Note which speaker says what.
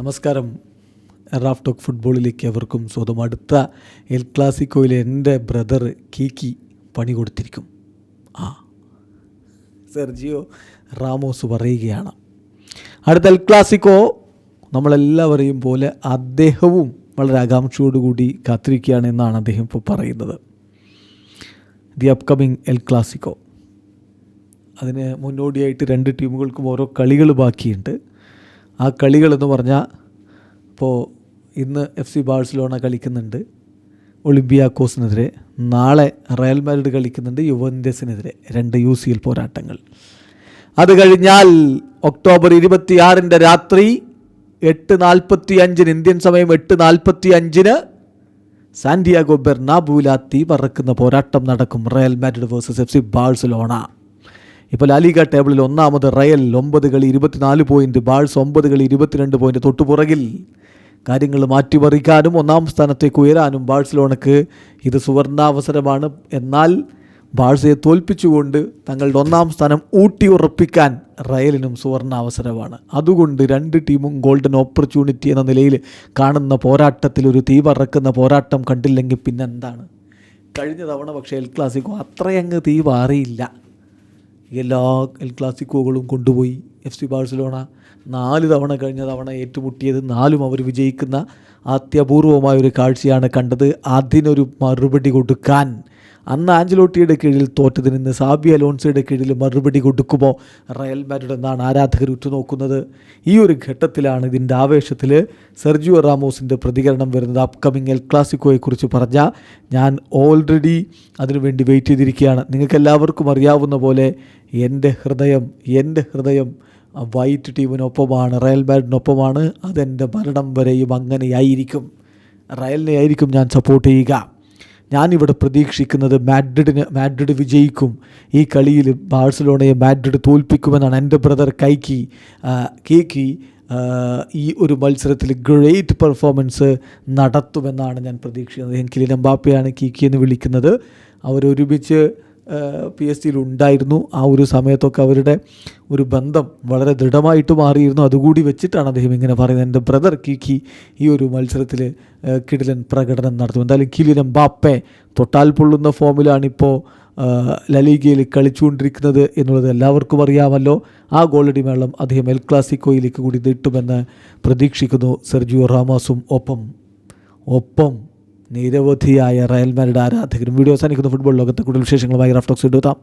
Speaker 1: നമസ്കാരം. Raf talk ഫുട്ബോളിലേക്ക് അവർക്കും സ്വന്തം അടുത്ത എൽ ക്ലാസിക്കോയിൽ എന്റെ ബ്രദർ കീക്കി പണി കൊടുത്തിരിക്കും. ആ സെർജിയോ റാമോസ് പറയുകയാണ്. അടുത്ത എൽ ക്ലാസിക്കോ നമ്മളെല്ലാവരെയും പോലെ അദ്ദേഹവും വളരെ ആകാംക്ഷയോടുകൂടി കാത്തിരിക്കുകയാണ് എന്നാണ് അദ്ദേഹം ഇപ്പോൾ പറയുന്നത്. The upcoming El Clasico. അതിന് മുന്നോടിയായിട്ട് രണ്ട് ടീമുകൾക്കും ഓരോ കളികൾ ബാക്കിയുണ്ട്. ആ കളികളെന്ന് പറഞ്ഞാൽ ഇപ്പോൾ ഇന്ന് എഫ് സി ബാഴ്സലോണ കളിക്കുന്നുണ്ട്. ഒളിമ്പിയാക്കോസിനെതിരെ. നാളെ റയൽ മാഡ്രിഡ് കളിക്കുന്നുണ്ട് യുവൻഡസിനെതിരെ രണ്ട് യു സി എൽ പോരാട്ടങ്ങൾ. അത് കഴിഞ്ഞാൽ ഒക്ടോബർ ഇരുപത്തിയാറിന്റെ രാത്രി എട്ട് നാൽപ്പത്തി അഞ്ചിന് ഇന്ത്യൻ സമയം എട്ട് നാൽപ്പത്തി അഞ്ചിന് സാന്റിയാഗോ തീ പറക്കുന്ന പോരാട്ടം നടക്കും. Real Madrid versus F C Barcelona. ഇപ്പോൾ ലാലിക ടേബിളിൽ ഒന്നാമത് റയൽ ഒമ്പത് കളി ഇരുപത്തിനാല് പോയിന്റ് ബാഴ്സ് ഒമ്പത് കളി ഇരുപത്തിരണ്ട് പോയിന്റ് തൊട്ടുപുറകിൽ കാര്യങ്ങൾ മാറ്റിമറിക്കാനും ഒന്നാം സ്ഥാനത്തേക്ക് ഉയരാനും ബാഴ്സലോണക്ക് ഇത് സുവർണാവസരമാണ്. എന്നാൽ ബാഴ്സയെ തോൽപ്പിച്ചുകൊണ്ട് തങ്ങളുടെ ഒന്നാം സ്ഥാനം ഊട്ടി ഉറപ്പിക്കാൻ റയലിനും സുവർണാവസരമാണ്. അതുകൊണ്ട് രണ്ട് ടീമും ഗോൾഡൻ ഓപ്പർച്യൂണിറ്റി എന്ന നിലയിൽ കാണുന്ന പോരാട്ടത്തിൽ ഒരു തീ പറക്കുന്ന പോരാട്ടം കണ്ടില്ലെങ്കിൽ പിന്നെന്താണ്? കഴിഞ്ഞ തവണ പക്ഷേ എൽ ക്ലാസിക്കോ അത്രയങ്ങ് തീ പാറിയില്ല എല്ലാ എൽ ക്ലാസിക്കോകളും കൊണ്ടുപോയി. എഫ് സി ബാഴ്സലോണ നാല് തവണ കഴിഞ്ഞ തവണ ഏറ്റുമുട്ടിയത് നാലും അവർ വിജയിക്കുന്ന അത്യപൂർവമായ ഒരു കാഴ്ചയാണ് കണ്ടത്. അതിനൊരു മറുപടി കൊടുക്കാൻ അന്ന് ആഞ്ചലോട്ടിയുടെ കീഴിൽ തോറ്റതിന് നിന്ന് സാബി അലോൺസയുടെ കീഴിൽ മറുപടി കൊടുക്കുമോ? റയൽ മാഡ്രിഡ് എന്നാണ് ആരാധകർ ഉറ്റുനോക്കുന്നത്. ഈ ഒരു ഘട്ടത്തിലാണ് ഇതിന്റെ ആവേശത്തിൽ സെർജിയോ റാമോസിന്റെ പ്രതികരണം വരുന്നത്. അപ്കമിങ് എൽ ക്ലാസിക്കോയെക്കുറിച്ച് പറഞ്ഞ ഞാൻ ഓൾറെഡി അതിനുവേണ്ടി വെയിറ്റ് ചെയ്തിരിക്കുകയാണ്. നിങ്ങൾക്ക് എല്ലാവർക്കും അറിയാവുന്ന പോലെ എന്റെ ഹൃദയം എന്റെ ഹൃദയം വൈറ്റ് ടീമിനൊപ്പമാണ് റയൽ മാഡ്രിഡിനൊപ്പമാണ്. അതെന്റെ മരണം വരെയും അങ്ങനെയായിരിക്കും. റയലിനെ ആയിരിക്കും ഞാൻ സപ്പോർട്ട് ചെയ്യുക. ഞാനിവിടെ പ്രതീക്ഷിക്കുന്നത് മാഡ്രിഡിന് മാഡ്രിഡ് വിജയിക്കും. ഈ കളിയിൽ ബാഴ്സലോണയെ മാഡ്രിഡ് തോൽപ്പിക്കുമെന്നാണ് എന്റെ ബ്രദർ കൈക്കി കേക്കി ഈ ഒരു മത്സരത്തിൽ ഗ്രേറ്റ് പെർഫോമൻസ് നടത്തുമെന്നാണ് ഞാൻ പ്രതീക്ഷിക്കുന്നത്. എങ്കിലും എംബാപ്പയാണ് കീക്കി എന്ന് വിളിക്കുന്നത്. അവരൊരുമിച്ച് പി എസ് ജിയിൽ ഉണ്ടായിരുന്നു ആ ഒരു സമയത്തൊക്കെ അവരുടെ ഒരു ബന്ധം വളരെ ദൃഢമായിട്ട് മാറിയിരുന്നു. അതുകൂടി വെച്ചിട്ടാണ് അദ്ദേഹം ഇങ്ങനെ പറയുന്നത്. എന്റെ ബ്രദർ കിക്കി ഈ ഒരു മത്സരത്തിൽ കിടിലൻ പ്രകടനം നടത്തും. എന്തായാലും കിലിനം ബാപ്പെ തൊട്ടാൽ പൊള്ളുന്ന ഫോമിലാണിപ്പോൾ ലലീഗയിൽ കളിച്ചുകൊണ്ടിരിക്കുന്നത് എന്നുള്ളത് എല്ലാവർക്കും അറിയാമല്ലോ. ആ ഗോളടി മേളം അദ്ദേഹം എൽ ക്ലാസിക്കോയിലേക്ക് കൂടി നീട്ടുമെന്ന് പ്രതീക്ഷിക്കുന്നു. സെർജിയോ റാമാസും ഒപ്പം ഒപ്പം നിരവധിയായ റയൽ മാഡ്രിഡ് ആരാധകരും. വീഡിയോ അവസാനിക്കുന്ന. ഫുട്ബോൾ ലോകത്തെ കൂടുതൽ വിശേഷങ്ങളുമായി റഫ്ടോക്സ് എടുത്താം